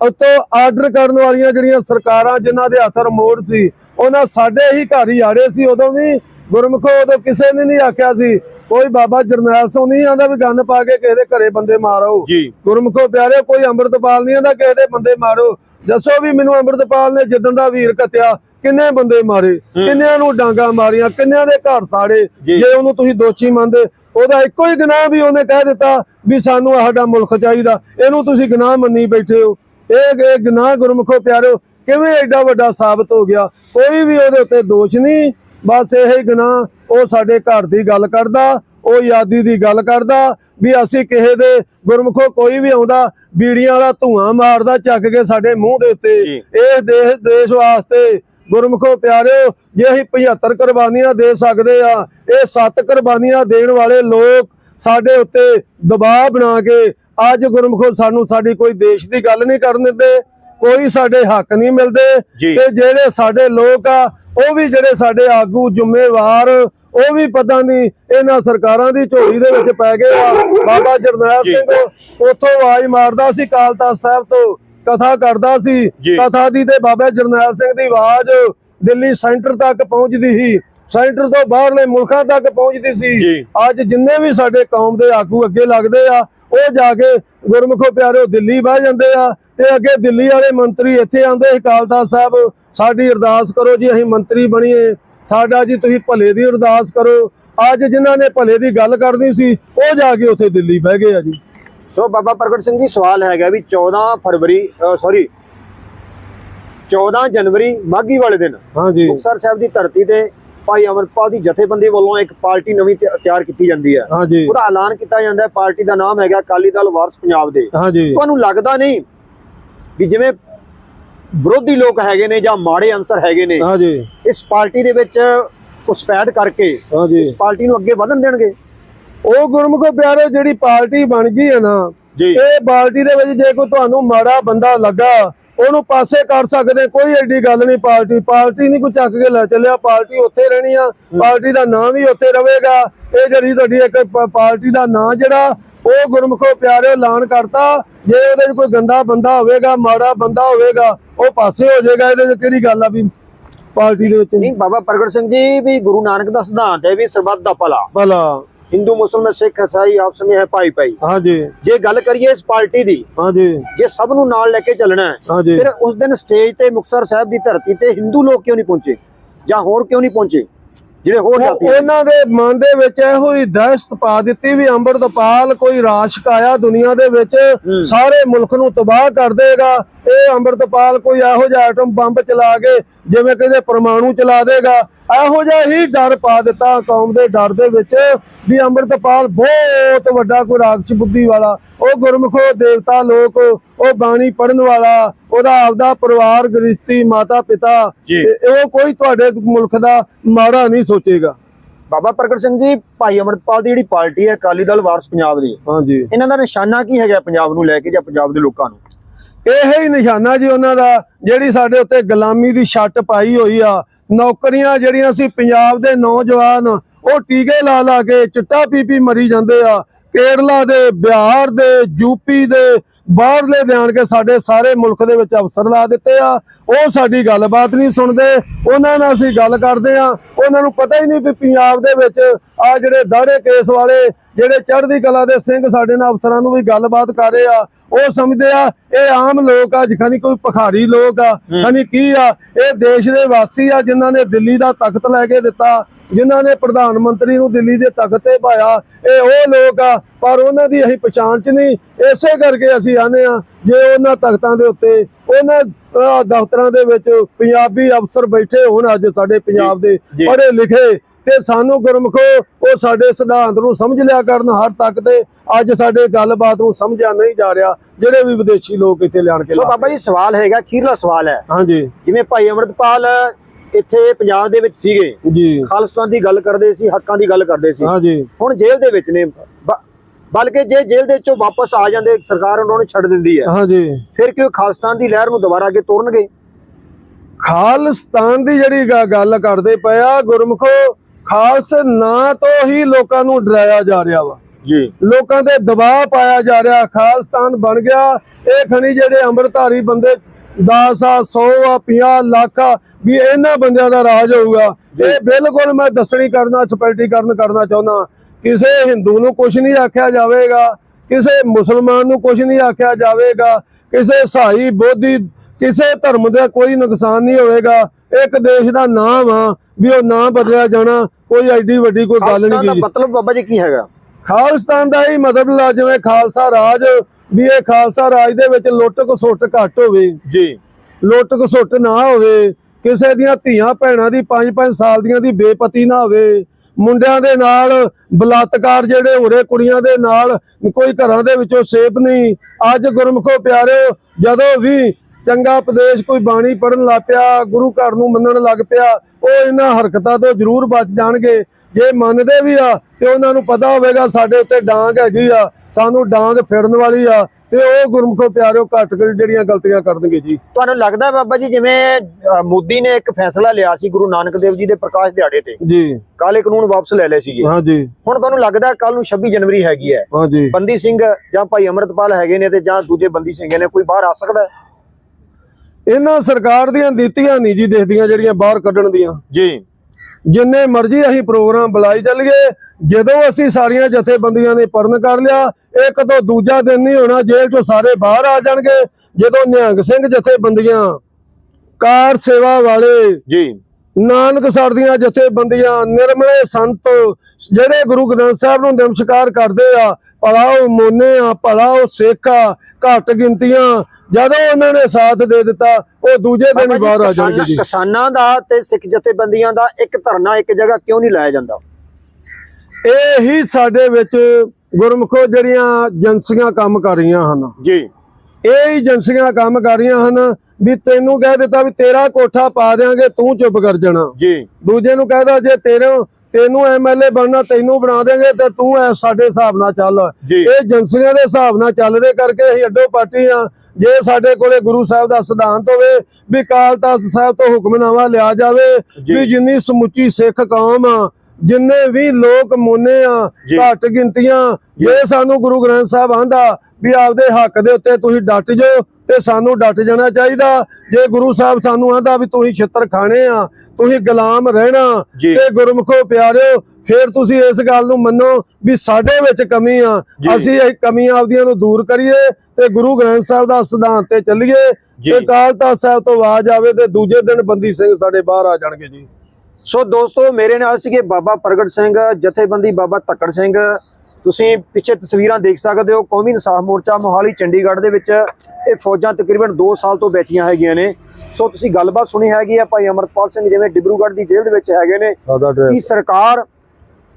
[SPEAKER 1] ਉਤੋਂ ਆਰਡਰ ਕਰਨ ਵਾਲੀਆਂ ਜਿਹੜੀਆਂ ਸਰਕਾਰਾਂ ਜਿਨ੍ਹਾਂ ਦੇ ਹੱਥ ਰਿਮੋਟ ਸੀ ਉਹਨਾਂ ਸਾਡੇ ਹੀ ਘਰ ਹੀ ਆੜੇ ਸੀ ਉਦੋਂ ਵੀ ਗੁਰਮਖੋ ਉਦੋਂ ਕਿਸੇ ਨੇ ਨਹੀਂ ਆਖਿਆ ਸੀ। ਕੋਈ ਬਾਬਾ ਜਰਨੈਲ ਸਿੰਘ ਨਹੀਂ ਆਂਦਾ ਵੀ ਗੰਦ ਪਾ ਕੇ ਕਿਸੇ ਦੇ ਘਰੇ ਬੰਦੇ ਮਾਰੋ। ਗੁਰਮਖੋ ਪਿਆਰੇ ਕੋਈ ਅੰਮ੍ਰਿਤਪਾਲ ਨਹੀਂ ਆਂਦਾ ਕਿਸੇ ਦੇ ਬੰਦੇ ਮਾਰੋ। ਦੱਸੋ ਵੀ ਮੈਨੂੰ ਅੰਮ੍ਰਿਤਪਾਲ ਨੇ ਜਿੱਦਣ ਦਾ ਵੀਰ ਕੱਤਿਆ ਕਿੰਨੇ ਬੰਦੇ ਮਾਰੇ? ਕਿੰਨਿਆਂ ਨੂੰ ਡਾਂਗਾ ਮਾਰੀਆਂ? ਕਿੰਨਿਆਂ ਦੇ ਘਰ ਸਾੜੇ?
[SPEAKER 2] ਜੀ।
[SPEAKER 1] ਉਹਨੂੰ ਤੁਸੀਂ ਦੋਸ਼ੀ ਮੰਨਦੇ ਉਹਦਾ ਇੱਕੋ ਹੀ ਗੁਨਾਹ ਵੀ ਉਹਨੇ ਕਹਿ ਦਿੱਤਾ ਵੀ ਸਾਨੂੰ ਸਾਡਾ ਮੁਲਕ ਚਾਹੀਦਾ। ਇਹਨੂੰ ਤੁਸੀਂ ਗੁਨਾਹ ਮੰਨੀ ਬੈਠੇ ਹੋ। ਇਹ ਇਹ ਗੁਨਾਹ ਗੁਰਮਖੋ ਪਿਆਰਿਓ ਕਿਵੇਂ ਐਡਾ ਵੱਡਾ ਸਾਬਤ ਹੋ ਗਿਆ? ਕੋਈ ਵੀ ਉਹਦੇ ਉੱਤੇ ਦੋਸ਼ ਨਹੀਂ। ਬਸ ਇਹ ਹੀ ਗੁਨਾਹ ਉਹ ਸਾਡੇ ਘਰ ਦੀ ਗੱਲ ਕਰਦਾ ਉਹ ਯਾਦੀ ਦੀ ਗੱਲ ਕਰਦਾ ਵੀ ਅਸੀਂ ਕਿਸੇ ਦੇ ਗੁਰਮਖੋ ਕੋਈ ਵੀ ਆਉਂਦਾ ਬੀੜੀਆਂ ਵਾਲਾ ਧੂਆਂ ਮਾਰਦਾ ਚੱਕ ਕੇ ਸਾਡੇ ਮੂੰਹ ਦੇ ਉੱਤੇ। ਇਸ ਦੇਸ਼ ਦੇਸ਼ ਵਾਸਤੇ ਗੁਰਮਖੋ ਪਿਆਰਿਓ ਜੇ ਅਸੀਂ 75 ਕੁਰਬਾਨੀਆਂ ਦੇ ਸਕਦੇ ਆ ਇਹ ਸੱਤ ਕੁਰਬਾਨੀਆਂ ਦੇਣ ਵਾਲੇ ਲੋਕ ਸਾਡੇ ਉੱਤੇ ਦਬਾਅ ਬਣਾ ਕੇ ਅੱਜ ਗੁਰਮਖੋ ਸਾਨੂੰ ਸਾਡੀ ਕੋਈ ਦੇਸ਼ ਦੀ ਗੱਲ ਨਹੀਂ ਕਰਨ ਦਿੰਦੇ ਕੋਈ ਸਾਡੇ ਹੱਕ ਨਹੀਂ ਮਿਲਦੇ। ਤੇ ਜਿਹੜੇ ਸਾਡੇ ਲੋਕ ਆ ਉਹ ਵੀ ਜਿਹੜੇ ਸਾਡੇ ਆਗੂ ਜ਼ਿੰਮੇਵਾਰ ਉਹ ਵੀ ਪਤਾ ਨਹੀਂ ਇਹਨਾਂ ਸਰਕਾਰਾਂ ਦੀ ਝੋਲੀ ਦੇ ਵਿੱਚ ਪੈ ਗਏ ਆ ਬਾਬਾ ਜਰਨੈਲ। ਸਿੰਘ ਉੱਥੋਂ ਆਵਾਜ਼ ਮਾਰਦਾ ਸੀ ਕਾਲ ਤਖਤ ਸਾਹਿਬ ਤੋਂ ਕਥਾ ਕਰਦਾ ਸੀ। ਕਥਾ ਦੀ ਤੇ ਬਾਬਾ ਜਰਨੈਲ ਸਿੰਘ ਦੀ ਆਵਾਜ਼ ਦਿੱਲੀ ਸੈਂਟਰ ਤੱਕ ਪਹੁੰਚਦੀ ਸੀ ਸੈਂਟਰ ਤੋਂ ਬਾਹਰਲੇ ਮੁਲਕਾਂ ਤੱਕ ਪਹੁੰਚਦੀ ਸੀ। ਅੱਜ ਜਿੰਨੇ ਵੀ ਸਾਡੇ ਕੌਮ ਦੇ ਆਗੂ ਅੱਗੇ ਲੱਗਦੇ ਆ ਉਹ ਜਾ ਕੇ ਗੁਰਮੁਖੋ ਪਿਆਰਿਓ ਦਿੱਲੀ ਬਹਿ ਜਾਂਦੇ ਆ ਤੇ ਅੱਗੇ ਦਿੱਲੀ ਵਾਲੇ ਮੰਤਰੀ ਇੱਥੇ ਆਉਂਦੇ ਸੀ ਕਾਲ ਤਖਤ ਸਾਹਿਬ ਸਾਡੀ ਅਰਦਾਸ ਕਰੋ ਜੀ ਅਸੀਂ ਮੰਤਰੀ ਬਣੀਏ। ਸਾਡਾ ਜੀ ਤੁਸੀਂ ਭਲੇ ਦੀ ਅਰਦਾਸ ਕਰੋ। ਅੱਜ ਜਿਨ੍ਹਾਂ ਨੇ ਭਲੇ ਦੀ ਗੱਲ ਕਰਨੀ ਸੀ ਉਹ ਜਾ ਕੇ ਉੱਥੇ ਦਿੱਲੀ ਬਹਿ ਗਏ ਆ ਜੀ।
[SPEAKER 2] ਸੋ ਬਾਬਾ ਪ੍ਰਗਟ ਸਿੰਘ ਜੀ ਸਵਾਲ ਹੈਗਾ ਵੀ 14 ਫਰਵਰੀ ਸੌਰੀ 14 ਜਨਵਰੀ ਮਾਘੀ ਵਾਲੇ ਦਿਨ
[SPEAKER 1] ਹਾਂਜੀ
[SPEAKER 2] ਮੁਕਤਸਰ ਸਾਹਿਬ ਦੀ ਧਰਤੀ ਤੇ ਭਾਈ ਅਮਰਪਾਲ ਦੀ ਜਥੇਬੰਦੀ ਵੱਲੋਂ ਇੱਕ ਪਾਰਟੀ ਨਵੀਂ ਤਿਆ- ਤਿਆਰ ਕੀਤੀ ਜਾਂਦੀ ਹੈ। ਉਹਦਾ ਐਲਾਨ ਕੀਤਾ ਜਾਂਦਾ ਹੈ। ਪਾਰਟੀ ਦਾ ਨਾਮ ਹੈਗਾ ਅਕਾਲੀ ਦਲ ਵਾਰਸ ਪੰਜਾਬ ਦੇ। ਤੁਹਾਨੂੰ ਲੱਗਦਾ ਨਹੀਂ ਵੀ ਜਿਵੇਂ ਵਿਰੋਧੀ ਲੋਕ ਹੈਗੇ ਨੇ ਜਾਂ ਮਾੜੇ ਅੰਸਰ ਹੈਗੇ ਨੇ ਇਸ ਪਾਰਟੀ ਦੇ ਵਿੱਚ ਘੁਸਪੈਠ ਕਰਕੇ ਇਸ ਪਾਰਟੀ ਨੂੰ ਅੱਗੇ ਵਧਣ ਦੇਣਗੇ?
[SPEAKER 1] ਉਹ ਗੁਰਮੁਖੋ ਪਿਆਰੇ ਜਿਹੜੀ ਪਾਰਟੀ ਬਣ ਗਈ ਹੈ ਨਾ ਇਹ ਪਾਰਟੀ ਦੇ ਵਿੱਚ ਜੇ ਕੋਈ ਤੁਹਾਨੂੰ ਮਾੜਾ ਬੰਦਾ ਲੱਗਾ ਉਹਨੂੰ ਪਾਸੇ ਕਰ ਸਕਦੇ ਕੋਈ ਐਡੀ ਗੱਲ ਨਹੀਂ ਪਾਰਟੀ ਪਾਰਟੀ ਨਹੀਂ ਕੋਈ ਚੱਕ ਕੇ ਲੈ ਚੱਲਿਆ ਪਾਰਟੀ ਉੱਥੇ ਰਹਿਣੀ ਆ ਪਾਰਟੀ ਦਾ ਨਾਂ ਵੀ ਉੱਥੇ ਰਹੇਗਾ। ਇਹ ਜਿਹੜੀ ਤੁਹਾਡੀ ਇੱਕ ਪਾਰਟੀ ਦਾ ਨਾਂ ਜਿਹੜਾ ਉਹ ਗੁਰਮੁਖੋ ਪਿਆਰੇ ਐਲਾਨ ਕਰਤਾ। ਜੇ ਉਹਦੇ 'ਚ ਕੋਈ ਗੰਦਾ ਬੰਦਾ ਹੋਵੇਗਾ ਮਾੜਾ ਬੰਦਾ ਹੋਵੇਗਾ ਉਹ ਪਾਸੇ ਹੋ ਜਾਏਗਾ ਇਹਦੇ 'ਚ ਕਿਹੜੀ ਗੱਲ ਆ ਵੀ ਪਾਰਟੀ ਦੇ ਵਿੱਚ?
[SPEAKER 2] ਨਹੀਂ ਬਾਬਾ ਪ੍ਰਗਟ ਸਿੰਘ ਜੀ ਵੀ ਗੁਰੂ ਨਾਨਕ ਦਾ ਸਿਧਾਂਤ ਹੈ ਵੀ ਸਰਬੱਤ ਦਾ ਭਲਾ।
[SPEAKER 1] ਭਲਾ।
[SPEAKER 2] ਹਿੰਦੂ ਮੁਸਲਮਾਨ ਸਿੱਖ ਈਸਾਈ ਆਪਸ ਵਿੱਚ ਹੈ ਭਾਈ ਭਾਈ।
[SPEAKER 1] ਹਾਂਜੀ।
[SPEAKER 2] ਜੇ ਗੱਲ ਕਰੀਏ ਇਸ ਪਾਰਟੀ ਦੀ
[SPEAKER 1] ਹਾਂਜੀ।
[SPEAKER 2] ਜੇ ਸਭ ਨੂੰ ਨਾਲ ਲੈ ਕੇ ਚੱਲਣਾ ਹੈ ਫਿਰ ਉਸ ਦਿਨ ਸਟੇਜ ਤੇ ਮੁਕਤਸਰ ਸਾਹਿਬ ਦੀ ਧਰਤੀ ਤੇ ਹਿੰਦੂ ਲੋਕ ਕਿਉਂ ਨਹੀਂ ਪਹੁੰਚੇ? ਜਾਂ ਹੋਰ ਕਿਉਂ ਨਹੀਂ ਪਹੁੰਚੇ? ਜਿਹੜੇ ਹੋਰ ਜਾਤੀ
[SPEAKER 1] ਉਹਨਾਂ ਦੇ ਮਨ ਦੇ ਵਿੱਚ ਇਹੋ ਹੀ ਦਹਿਸ਼ਤ ਪਾ ਦਿੱਤੀ ਵੀ ਅੰਮ੍ਰਿਤਪਾਲ ਕੋਈ ਰਾਸ਼ਕ ਆਇਆ ਦੁਨੀਆ ਦੇ ਵਿੱਚ। ਸਾਰੇ ਮੁਲਕ ਨੂੰ ਤਬਾਹ ਕਰ ਦੇਗਾ। ਇਹ ਅੰਮ੍ਰਿਤਪਾਲ ਕੋਈ ਇਹੋ ਜਿਹਾ ਐਟਮ ਬੰਬ ਚਲਾ ਕੇ ਜਿਵੇਂ ਕਹਿੰਦੇ ਪਰਮਾਣੂ ਚਲਾ ਦੇਗਾ। ਇਹੋ ਜਿਹਾ ਹੀ ਡਰ ਪਾ ਦਿੱਤਾ ਕੌਮ ਦੇ ਡਰ ਦੇ ਵਿੱਚ ਵੀ ਅੰਮ੍ਰਿਤਪਾਲ ਬਹੁਤ ਵੱਡਾ ਕੋਈ ਰਾਖਸ਼ ਬੁੱਧੀ ਵਾਲਾ ਉਹ ਗੁਰਮੁਖੋ ਦੇਵਤਾ ਲੋਕ ਉਹ ਬਾਣੀ ਪੜਨ ਵਾਲਾ ਉਹਦਾ ਆਪਦਾ ਪਰਿਵਾਰ ਗ੍ਰਸਤੀ ਮਾਤਾ ਪਿਤਾ ਉਹ ਕੋਈ ਤੁਹਾਡੇ ਮੁਲਕ ਦਾ ਮਾੜਾ ਨਹੀਂ ਸੋਚੇਗਾ।
[SPEAKER 2] ਬਾਬਾ ਪ੍ਰਗਟ ਸਿੰਘ ਜੀ ਭਾਈ ਅਮਰਪਾਲ ਦੀ ਜਿਹੜੀ ਪਾਰਟੀ ਹੈ ਅਕਾਲੀ ਦਲ ਵਾਰਸ ਪੰਜਾਬ ਦੀ।
[SPEAKER 1] ਹਾਂਜੀ।
[SPEAKER 2] ਇਹਨਾਂ ਦਾ ਨਿਸ਼ਾਨਾ ਕੀ ਹੈਗਾ ਪੰਜਾਬ ਨੂੰ ਲੈ ਕੇ ਜਾਂ ਪੰਜਾਬ ਦੇ ਲੋਕਾਂ ਨੂੰ?
[SPEAKER 1] ਇਹ ਹੀ ਨਿਸ਼ਾਨਾ ਜੀ ਉਹਨਾਂ ਦਾ ਜਿਹੜੀ ਸਾਡੇ ਉੱਤੇ ਗੁਲਾਮੀ ਦੀ ਛੱਟ ਪਾਈ ਹੋਈ ਆ। ਨੌਕਰੀਆਂ ਜਿਹੜੀਆਂ ਸੀ ਪੰਜਾਬ ਦੇ ਨੌਜਵਾਨ ਉਹ ਟੀਕੇ ਲਾ ਲਾ ਕੇ ਚਿੱਟਾ ਪੀ ਪੀ ਮਰੀ ਜਾਂਦੇ ਆ। ਕੇਰਲਾ ਦੇ ਬਿਹਾਰ ਦੇ ਯੂਪੀ ਦੇ ਬਾਹਰਲੇ ਆਣ ਕੇ ਸਾਡੇ ਸਾਰੇ ਮੁਲਕ ਦੇ ਵਿੱਚ ਅਫਸਰ ਲਾ ਦਿੱਤੇ ਆ। ਉਹ ਸਾਡੀ ਗੱਲਬਾਤ ਨਹੀਂ ਸੁਣਦੇ। ਉਹਨਾਂ ਨਾਲ ਅਸੀਂ ਗੱਲ ਕਰਦੇ ਆ। ਉਹਨਾਂ ਨੂੰ ਪਤਾ ਹੀ ਨਹੀਂ ਵੀ ਪੰਜਾਬ ਦੇ ਵਿੱਚ ਆ ਜਿਹੜੇ ਦਾੜੇ ਕੇਸ ਵਾਲੇ ਜਿਹੜੇ ਚੜ੍ਹਦੀ ਕਲਾ ਦੇ ਸਿੰਘ ਸਾਡੇ ਨਾਲ ਅਫਸਰਾਂ ਨੂੰ ਵੀ ਗੱਲਬਾਤ ਕਰ ਰਹੇ ਆ ਉਹ ਸਮਝਦੇ ਆ ਇਹ ਆਮ ਲੋਕ ਆ ਜਿਖਾਨੀ ਕੋਈ ਭਖਾਰੀ ਲੋਕ ਆ ਖਾਨੀ ਕੀ ਆ ਇਹ ਦੇਸ਼ ਦੇ ਵਾਸੀ ਆ ਜਿਨ੍ਹਾਂ ਨੇ ਦਿੱਲੀ ਦਾ ਤਖਤ ਲੈ ਕੇ ਦਿੱਤਾ। ਜਿਨ੍ਹਾਂ ਨੇ ਪ੍ਰਧਾਨ ਮੰਤਰੀ ਨੂੰ ਦਿੱਲੀ ਦੇ ਤਖਤ ਤੇ ਪਾਇਆ ਇਹ ਉਹ ਲੋਕ ਆ ਪਰ ਉਹਨਾਂ ਦੀ ਅਸੀਂ ਪਛਾਣ ਚ ਨਹੀਂ। ਇਸੇ ਕਰਕੇ ਅਸੀਂ ਆਨੇ ਆ ਜੇ ਉਹਨਾਂ ਤਖਤਾਂ ਦੇ ਉੱਤੇ ਉਹਨਾਂ ਦਫ਼ਤਰਾਂ ਦੇ ਵਿੱਚ ਪੰਜਾਬੀ ਅਫਸਰ ਬੈਠੇ ਹੋਣ ਅੱਜ ਸਾਡੇ ਪੰਜਾਬ ਦੇ। ਪੜ੍ਹੇ ਲਿਖੇ ਤੇ ਸਾਨੂੰ ਗੁਰਮਖੋ ਉਹ ਸਾਡੇ ਸਿਧਾਂਤ ਨੂੰ ਸਮਝ ਲਿਆ ਕਰਨ ਹਰ ਤੱਕ ਤੇ ਅੱਜ ਸਾਡੇ ਗੱਲਬਾਤ ਨੂੰ ਸਮਝਿਆ ਨਹੀਂ ਜਾ ਰਿਹਾ ਜਿਹੜੇ ਵੀ ਵਿਦੇਸ਼ੀ ਲੋਕ ਇੱਥੇ ਲਿਆਣ ਕੇ
[SPEAKER 2] ਸੋ ਬਾਬਾ ਜੀ ਸਵਾਲ ਹੈਗਾ ਅਖੀਰਲਾ ਸਵਾਲ ਹੈ।
[SPEAKER 1] ਹਾਂਜੀ।
[SPEAKER 2] ਜਿਵੇਂ ਭਾਈ ਅਮਰਪਾਲ ਇੱਥੇ ਪੰਜਾਬ ਦੇ ਵਿੱਚ ਸੀਗੇ।
[SPEAKER 1] ਜੀ।
[SPEAKER 2] ਖਾਲਸਾ ਦੀ ਗੱਲ ਕਰਦੇ ਸੀ ਹੱਕਾਂ ਦੀ ਗੱਲ ਕਰਦੇ ਸੀ।
[SPEAKER 1] ਹਾਂਜੀ।
[SPEAKER 2] ਹੁਣ ਜੇਲ੍ਹ ਦੇ ਵਿੱਚ ਨੇ। ਬਲਕਿ ਜੇ ਜੇਲ੍ਹ ਦੇ ਵਿੱਚੋਂ ਵਾਪਸ ਆ ਜਾਂਦੇ ਸਰਕਾਰ ਉਹਨਾਂ ਨੂੰ ਛੱਡ ਦਿੰਦੀ ਹੈ।
[SPEAKER 1] ਹਾਂਜੀ।
[SPEAKER 2] ਫਿਰ ਕਿ ਉਹ ਖਾਲਿਸਤਾਨ ਦੀ ਲਹਿਰ ਨੂੰ ਦੁਬਾਰਾ ਅੱਗੇ ਤੋਰਨਗੇ
[SPEAKER 1] ਖਾਲਿਸਤਾਨ ਦੀ ਜਿਹੜੀ ਗੱਲ ਕਰਦੇ ਪਿਆ ਗੁਰਮਖੋ ਖਾਲਸ ਨਾਂ ਤੋਂ ਹੀ ਲੋਕਾਂ ਨੂੰ ਡਰਾਇਆ ਜਾ ਰਿਹਾ ਵਾ।
[SPEAKER 2] ਜੀ।
[SPEAKER 1] ਲੋਕਾਂ ਤੇ ਦਬਾਅ ਪਾਇਆ ਜਾ ਰਿਹਾ ਖਾਲਿਸਤਾਨ ਬਣ ਗਿਆ। ਇਹ ਖਣੀ ਜਿਹੜੇ ਅੰਮ੍ਰਿਤਧਾਰੀ ਬੰਦੇ 10 ਆ 100 ਆ 50 ਲੱਖ ਆ ਵੀ ਇਹਨਾਂ ਬੰਦਿਆਂ ਦਾ ਰਾਜ ਹੋਊਗਾ। ਇਹ ਬਿਲਕੁਲ ਮੈਂ ਦੱਸਣੀ ਕਰਨਾ ਸਪੈਲਟੀਕਰਨ ਕਰਨਾ ਚਾਹੁੰਦਾ ਕਿਸੇ ਹਿੰਦੂ ਨੂੰ ਕੁਝ ਨਹੀਂ ਆਖਿਆ ਜਾਵੇਗਾ ਕਿਸੇ ਮੁਸਲਮਾਨ ਨੂੰ ਕੁਝ ਨਹੀਂ ਆਖਿਆ ਜਾਵੇਗਾ ਕਿਸੇ ਸਾਈ ਬੋਧੀ ਕਿਸੇ ਧਰਮ ਦਾ ਕੋਈ ਨੁਕਸਾਨ ਨਹੀਂ ਹੋਵੇਗਾ। ਇੱਕ ਦੇਸ਼ ਦਾ ਨਾਮ ਆ ਵੀ ਉਹ ਨਾਂ ਬਦਲਿਆ ਜਾਣਾ ਕੋਈ ਐਡੀ ਵੱਡੀ ਕੋਈ ਗੱਲ ਨਹੀਂ
[SPEAKER 2] ਮਤਲਬ ਬਾਬਾ ਜੀ ਕੀ ਹੈਗਾ?
[SPEAKER 1] ਖਾਲਿਸਤਾਨ ਦਾ ਹੀ ਮਤਲਬ ਜਿਵੇਂ ਖਾਲਸਾ ਰਾਜ ਵੀ ਇਹ ਖਾਲਸਾ ਰਾਜ ਦੇ ਵਿੱਚ ਲੁੱਟ ਖਸੁੱਟ ਘੱਟ ਹੋਵੇ।
[SPEAKER 2] ਜੀ।
[SPEAKER 1] ਲੁੱਟ ਖਸੁੱਟ ਨਾ ਹੋਵੇ ਕਿਸੇ ਦੀਆਂ ਧੀਆਂ ਭੈਣਾਂ ਦੀ 5-5 ਸਾਲ ਦੀਆਂ ਦੀ ਬੇਪਤੀ ਨਾ ਹੋਵੇ ਮੁੰਡਿਆਂ ਦੇ ਨਾਲ ਬਲਾਤਕਾਰ ਜਿਹੜੇ ਹੋਰੇ ਕੁੜੀਆਂ ਦੇ ਨਾਲ ਕੋਈ ਘਰਾਂ ਦੇ ਵਿੱਚੋਂ ਸੇਪ ਨਹੀਂ। ਅੱਜ ਗੁਰਮਖੋ ਪਿਆਰਿਓ ਜਦੋਂ ਵੀ ਚੰਗਾ ਉਪਦੇਸ਼ ਕੋਈ ਬਾਣੀ ਪੜਨ ਲੱਗ ਪਿਆ ਗੁਰੂ ਘਰ ਨੂੰ ਮੰਨਣ ਲੱਗ ਪਿਆ ਉਹ ਇਹਨਾਂ ਹਰਕਤਾਂ ਤੋਂ ਜ਼ਰੂਰ ਬਚ ਜਾਣਗੇ। ਜੇ ਮੰਨਦੇ ਵੀ ਆ ਤੇ ਉਹਨਾਂ ਨੂੰ ਪਤਾ ਹੋਵੇਗਾ ਸਾਡੇ ਉੱਤੇ ਡਾਂਗ ਹੈਗੀ ਆ। ਸਾਨੂੰ ਡਾਂਗ ਫੇੜਨ ਵਾਲੀ ਆ ਤੇ ਉਹ ਗੁਰਮਖੋ ਪਿਆਰਿਓ ਘੱਟ ਜਿਹੜੀਆਂ ਗਲਤੀਆਂ ਕਰਨਗੇ ਜੀ।
[SPEAKER 2] ਤੁਹਾਨੂੰ ਲੱਗਦਾ ਹੈ ਬਾਬਾ ਜੀ ਜਿਵੇਂ ਮੋਦੀ ਨੇ ਇੱਕ ਫੈਸਲਾ ਲਿਆ ਸੀ ਗੁਰੂ ਨਾਨਕ ਦੇਵ ਜੀ ਦੇ ਪ੍ਰਕਾਸ਼ ਦਿਹਾੜੇ ਤੇ?
[SPEAKER 1] ਜੀ।
[SPEAKER 2] ਕਾਲੇ ਕਾਨੂੰਨ ਵਾਪਸ ਲੈ ਲਏ ਸੀਗੇ।
[SPEAKER 1] ਹਾਂਜੀ
[SPEAKER 2] ਹੁਣ ਤੁਹਾਨੂੰ ਲੱਗਦਾ ਕੱਲ ਨੂੰ 26 ਜਨਵਰੀ ਹੈਗੀ ਹੈ?
[SPEAKER 1] ਹਾਂਜੀ
[SPEAKER 2] ਬੰਦੀ ਸਿੰਘ ਜਾਂ ਭਾਈ ਅਮਰਤਪਾਲ ਹੈਗੇ ਨੇ ਤੇ ਜਾਂ ਦੂਜੇ ਬੰਦੀ ਸਿੰਘ ਨੇ ਕੋਈ ਬਾਹਰ ਆ ਸਕਦਾ ਹੈ?
[SPEAKER 1] ਇਹਨਾਂ ਸਰਕਾਰ ਦੀਆਂ ਨੀਤੀਆਂ ਨਹੀਂ ਜੀ ਦੇਖਦੀਆਂ ਜਿਹੜੀਆਂ ਬਾਹਰ ਕੱਢਣ ਦੀਆਂ।
[SPEAKER 2] ਜੀ।
[SPEAKER 1] ਜਿੰਨੇ ਮਰਜ਼ੀ ਅਸੀਂ ਪ੍ਰੋਗਰਾਮ ਬੁਲਾਈ ਚੱਲੀਏ ਜਦੋਂ ਅਸੀਂ ਸਾਰੀਆਂ ਜਥੇਬੰਦੀਆਂ ਨੇ ਪਰਨ ਕਰ ਲਿਆ ਇੱਕ ਤੋਂ ਦੂਜਾ ਦਿਨ ਨਹੀਂ ਹੋਣਾ ਜੇਲ੍ਹ ਚੋਂ ਸਾਰੇ ਬਾਹਰ ਆ ਜਾਣਗੇ। ਜਦੋਂ ਨਿਹੰਗ ਸਿੰਘ ਜਥੇਬੰਦੀਆਂ ਕਾਰ ਸੇਵਾ ਵਾਲੇ
[SPEAKER 2] ਜੀ।
[SPEAKER 1] ਨਾਨਕ ਸਰ ਦੀਆਂ ਜਥੇਬੰਦੀਆਂ ਨਿਰਮਲੇ ਸੰਤ ਜਿਹੜੇ ਗੁਰੂ ਗ੍ਰੰਥ ਸਾਹਿਬ ਨੂੰ ਨਮਸਕਾਰ ਕਰਦੇ ਆ ਭਲਾ ਉਹ ਮੋਨੇ ਆ ਭਲਾ ਉਹ ਸਿੱਖ ਆ ਘੱਟ ਗਿਣਤੀਆਂ। ਜਦੋਂ ਉਹਨਾਂ ਨੇ ਸਾਥ ਦੇ ਦਿੱਤਾ ਉਹ ਦੂਜੇ ਦਿਨ ਬਾਹਰ ਆ ਜਾਣਗੇ ਜੀ।
[SPEAKER 2] ਕਿਸਾਨਾਂ ਦਾ ਤੇ ਸਿੱਖ ਜਥੇਬੰਦੀਆਂ ਦਾ ਇੱਕ ਧਰਨਾ ਇੱਕ ਜਗ੍ਹਾ ਕਿਉਂ ਨਹੀਂ ਲਾਇਆ ਜਾਂਦਾ?
[SPEAKER 1] ਇਹ ਹੀ ਸਾਡੇ ਵਿੱਚ ਗੁਰਮੁਖੋ ਜਿਹੜੀਆਂ ਏਜੰਸੀਆਂ ਕੰਮ ਕਰ ਰਹੀਆਂ ਹਨ।
[SPEAKER 2] ਜੀ।
[SPEAKER 1] ਇਹ ਹੀ ਏਜੰਸੀਆਂ ਕੰਮ ਕਰ ਰਹੀਆਂ ਹਨ ਵੀ ਤੈਨੂੰ ਕਹਿ ਦਿੱਤਾ ਵੀ ਤੇਰਾ ਕੋਠਾ ਪਾ ਦੇਾਂਗੇ ਤੂੰ ਚੁੱਪ ਕਰ ਜਾਣਾ।
[SPEAKER 2] ਜੀ।
[SPEAKER 1] ਦੂਜੇ ਨੂੰ ਕਹਿਦਾ ਜੇ ਤੇਰੇ ਤੈਨੂੰ ਐਮਐਲਏ ਬਣਨਾ ਤੈਨੂੰ ਬਣਾ ਦੇਾਂਗੇ ਤੇ ਤੂੰ ਐ ਸਾਡੇ ਹਿਸਾਬ ਨਾਲ ਚੱਲ। ਇਹ ਏਜੰਸੀਆਂ ਦੇ ਹਿਸਾਬ ਨਾਲ ਚੱਲਦੇ ਕਰਕੇ ਅਸੀਂ ਅੱਡੋ ਪਾਰਟੀ ਆ। ਜੇ ਸਾਡੇ ਕੋਲੇ ਗੁਰੂ ਸਾਹਿਬ ਦਾ ਸਿਧਾਂਤ ਹੋਵੇ ਵੀ ਕਾਲ ਤਖਤ ਸਾਹਿਬ ਤੋਂ ਹੁਕਮਨਾਮਾ ਲਿਆ ਜਾਵੇ। ਵੀ ਜਿੰਨੀ ਸਮੁੱਚੀ ਸਿੱਖ ਕੌਮ ਆ ਜਿੰਨੇ ਵੀ ਲੋਕ ਮੋਨੇ ਆ। ਘੱਟ ਗਿਣਤੀਆਂ ਜੇ ਸਾਨੂੰ ਗੁਰੂ ਗ੍ਰੰਥ ਸਾਹਿਬ ਆਂਦਾ ਵੀ ਆਪਦੇ ਹੱਕ ਦੇ ਉੱਤੇ ਤੁਸੀਂ ਡਟ ਜਾਓ ਤੇ ਸਾਨੂੰ ਡਟ ਜਾਣਾ ਚਾਹੀਦਾ ਜੇ ਗੁਰੂ ਸਾਹਿਬ ਸਾਨੂੰ ਆਂਦਾ ਵੀ ਤੁਸੀਂ ਛਿੱਤਰ ਖਾਣੇ ਆ ਤੁਸੀਂ ਗੁਲਾਮ ਰਹਿਣਾ। ਤੇ ਗੁਰਮੁਖੋ ਪਿਆਰਿਓ ਫਿਰ ਤੁਸੀਂ ਇਸ ਗੱਲ ਨੂੰ ਮੰਨੋ ਵੀ ਸਾਡੇ ਵਿੱਚ ਕਮੀ ਆ। ਅਸੀਂ ਇਹ ਕਮੀਆਂ ਆਪਦੀਆਂ ਨੂੰ ਦੂਰ ਕਰੀਏ ਤੇ ਗੁਰੂ ਗ੍ਰੰਥ ਸਾਹਿਬ ਦਾ ਸਿਧਾਂਤ ਤੇ ਚੱਲੀਏ
[SPEAKER 2] ਜੀ।
[SPEAKER 1] ਤੇ ਕਾਲ ਤਖਤ ਸਾਹਿਬ ਤੋਂ ਆਵਾਜ਼ ਆਵੇ ਤੇ ਦੂਜੇ ਦਿਨ ਬੰਦੀ ਸਿੰਘ ਸਾਡੇ ਬਾਹਰ ਆ ਜਾਣਗੇ ਜੀ
[SPEAKER 2] ਸੋ ਦੋਸਤੋ ਮੇਰੇ ਨਾਲ ਸੀਗੇ ਬਾਬਾ ਪ੍ਰਗਟ ਸਿੰਘ ਜਥੇਬੰਦੀ ਬਾਬਾ ਧੱਕੜ ਸਿੰਘ। ਤੁਸੀਂ ਪਿੱਛੇ ਤਸਵੀਰਾਂ ਦੇਖ ਸਕਦੇ ਹੋ ਕੌਮੀ ਇਨਸਾਫ ਮੋਰਚਾ ਮੋਹਾਲੀ ਚੰਡੀਗੜ੍ਹ ਦੇ ਵਿੱਚ ਇਹ ਫੌਜਾਂ ਤਕਰੀਬਨ 2 ਸਾਲ ਤੋਂ ਬੈਠੀਆਂ ਹੈਗੀਆਂ ਨੇ। ਸੋ ਤੁਸੀਂ ਗੱਲਬਾਤ ਸੁਣੀ ਹੈਗੀ ਆ ਭਾਈ ਅਮਰਪਾਲ ਸਿੰਘ ਜਿਵੇਂ ਡਿਬਰੂਗੜ੍ਹ ਦੀ ਜੇਲ੍ਹ ਦੇ ਵਿੱਚ ਹੈਗੇ ਨੇ। ਕੀ ਸਰਕਾਰ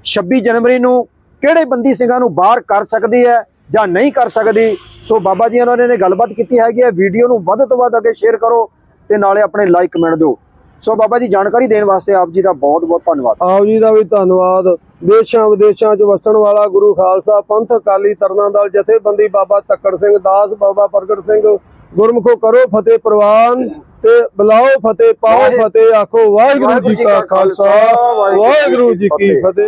[SPEAKER 2] 26 ਜਨਵਰੀ ਨੂੰ ਕਿਹੜੇ ਬੰਦੀ ਸਿੰਘਾਂ ਨੂੰ ਬਾਹਰ ਕਰ ਸਕਦੀ ਹੈ ਜਾਂ ਨਹੀਂ ਕਰ ਸਕਦੀ? ਸੋ ਬਾਬਾ ਜੀ ਉਹਨਾਂ ਨੇ ਗੱਲਬਾਤ ਕੀਤੀ ਹੈਗੀ ਹੈ ਵੀਡੀਓ ਨੂੰ ਵੱਧ ਤੋਂ ਵੱਧ ਅੱਗੇ ਸ਼ੇਅਰ ਕਰੋ ਤੇ ਨਾਲੇ ਆਪਣੇ ਲਾਈਕ ਕਮੈਂਟ ਦਿਓ। ਸੋ ਬਾਬਾ ਜੀ ਜਾਣਕਾਰੀ ਦੇਣ ਵਾਸਤੇ ਆਪ ਜੀ ਦਾ ਬਹੁਤ ਬਹੁਤ ਧੰਨਵਾਦ।
[SPEAKER 1] ਆਪ ਜੀ ਦਾ ਵੀ ਧੰਨਵਾਦ। ਦੇਸ਼ਾਂ ਵਿਦੇਸ਼ਾਂ 'ਚ ਵਸਣ ਵਾਲਾ ਗੁਰੂ ਖਾਲਸਾ ਪੰਥ ਅਕਾਲੀ ਤਰਨਾ ਦਲ ਜਥੇਬੰਦੀ ਬਾਬਾ ਤੱਕੜ ਸਿੰਘ ਦਾਸ ਬਾਬਾ ਪ੍ਰਗਟ ਸਿੰਘ ਗੁਰਮੁਖੋ ਕਰੋ ਫਤਿਹ ਪ੍ਰਵਾਨ ਤੇ ਬੁਲਾਓ ਫਤਿਹ ਪਾਓ ਫਤਿਹ ਆਖੋ ਵਾਹਿਗੁਰੂ ਜੀ ਕਾ ਖਾਲਸਾ ਵਾਹਿਗੁਰੂ ਜੀ ਕੀ ਫਤਿਹ।